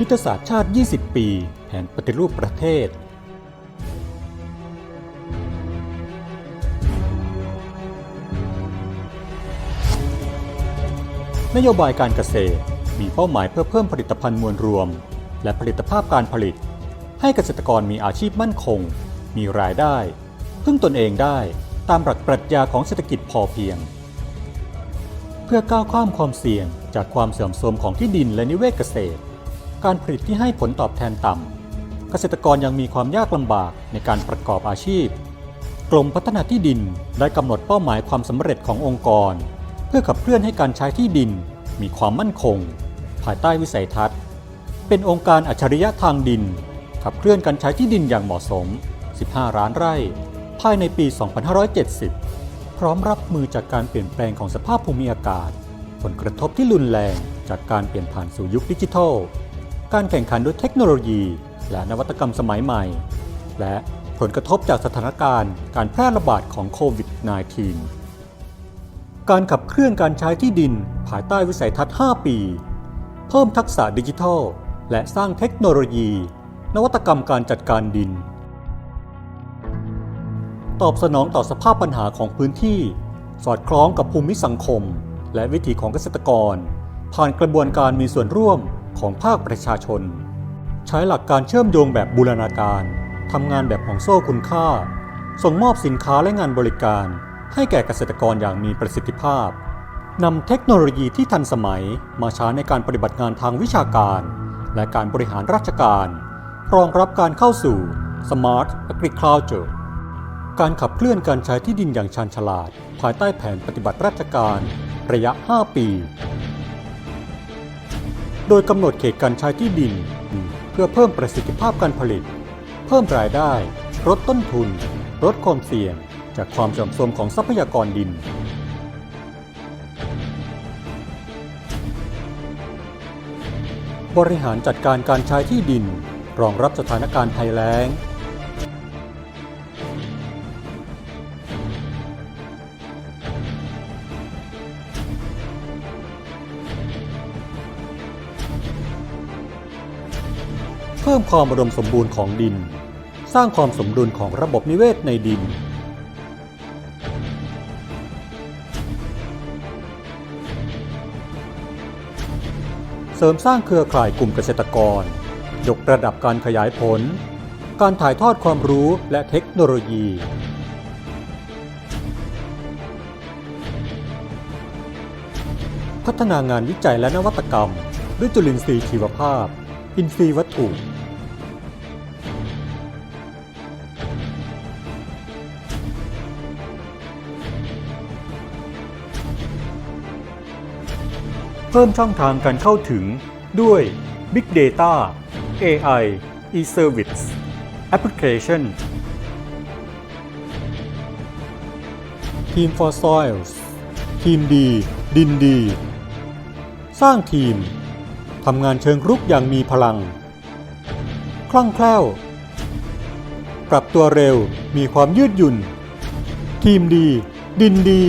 ยุทธศาสตร์ชาติ 20 ปี แผนปฏิรูปประเทศ นโยบายการเกษตรมีเป้าหมายเพื่อเพิ่มผลิตภัณฑ์มวลรวม และผลิตภาพการผลิต ให้เกษตรกรมีอาชีพมั่นคง มีรายได้ พึ่งตนเองได้ตามหลักปรัชญาของเศรษฐกิจพอเพียง เพื่อก้าวข้ามความเสี่ยงจากความเสื่อมโทรมของที่ดินและนิเวศเกษตร การผลิตที่ให้ผลตอบแทนต่ำ เกษตรกรยังมีความยากลำบากในการประกอบอาชีพ กรมพัฒนาที่ดินได้กำหนดเป้าหมายความสำเร็จขององค์กร เพื่อขับเคลื่อนให้การใช้ที่ดิน มีความมั่นคง ภายใต้วิสัยทัศน์ เป็นองค์การอัจฉริยะทางดิน ขับเคลื่อนการใช้ที่ดินอย่างเหมาะสม 15 ล้านไร่ ภายในปี 2570 พร้อมรับมือจากการเปลี่ยนแปลงของสภาพภูมิอากาศ ผลกระทบที่รุนแรงจากการเปลี่ยนผ่านสู่ยุคดิจิทัล การแข่งขันด้วยเทคโนโลยี และนวัตกรรมสมัยใหม่ และผลกระทบจากสถานการณ์การแพร่ระบาดของโควิด -19 การขับเคลื่อนการใช้ที่ดินภายใต้วิสัยทัศน์ 5 ปี เพิ่มทักษะดิจิทัล และสร้างเทคโนโลยี นวัตกรรมการจัดการดิน ตอบสนองต่อสภาพปัญหาของพื้นที่ สอดคล้องกับภูมิสังคม และวิถีของเกษตรกร ผ่านกระบวนการมีส่วนร่วม ของภาคประชาชน ใช้หลักการเชื่อมโยงแบบบูรณาการทำงานแบบห่วงโซ่คุณค่า ส่งมอบสินค้าและงานบริการ ให้แก่เกษตรกรอย่างมีประสิทธิภาพนำเทคโนโลยีที่ทันสมัยมาใช้ในการปฏิบัติงานทางวิชาการ และการบริหารราชการ รองรับการเข้าสู่ Smart Agriculture การขับเคลื่อนการใช้ที่ดินอย่างชาญฉลาด ภายใต้แผนปฏิบัติราชการ ระยะ 5 ปี โดยกำหนดเขตการใช้ที่ดิน เพื่อเพิ่มประสิทธิภาพการผลิต เพิ่มรายได้ ลดต้นทุน ลดความเสี่ยง จากความเสื่อมโทรมของทรัพยากรดิน บริหารจัดการการใช้ที่ดิน รองรับสถานการณ์ภัยแล้ง เพิ่มความอุดมสมบูรณ์ของดิน สร้างความสมดุลของระบบนิเวศในดิน เสริมสร้างเครือข่ายกลุ่มเกษตรกร ยกระดับการขยายผล การถ่ายทอดความรู้และเทคโนโลยี พัฒนางานวิจัยและนวัตกรรม ด้วยจุลินทรีย์ชีวภาพ อินทรีย์วัตถุ พิ่มช่องทางการเข้าถึงด้วย Big Data AI e-Service Application Team for Soils ทีมดี ดินดี สร้างทีม ทำงานเชิงรุกอย่างมีพลัง คล่องแคล่ว ปรับตัวเร็วมีความยืดหยุ่น ทีมดี ดินดี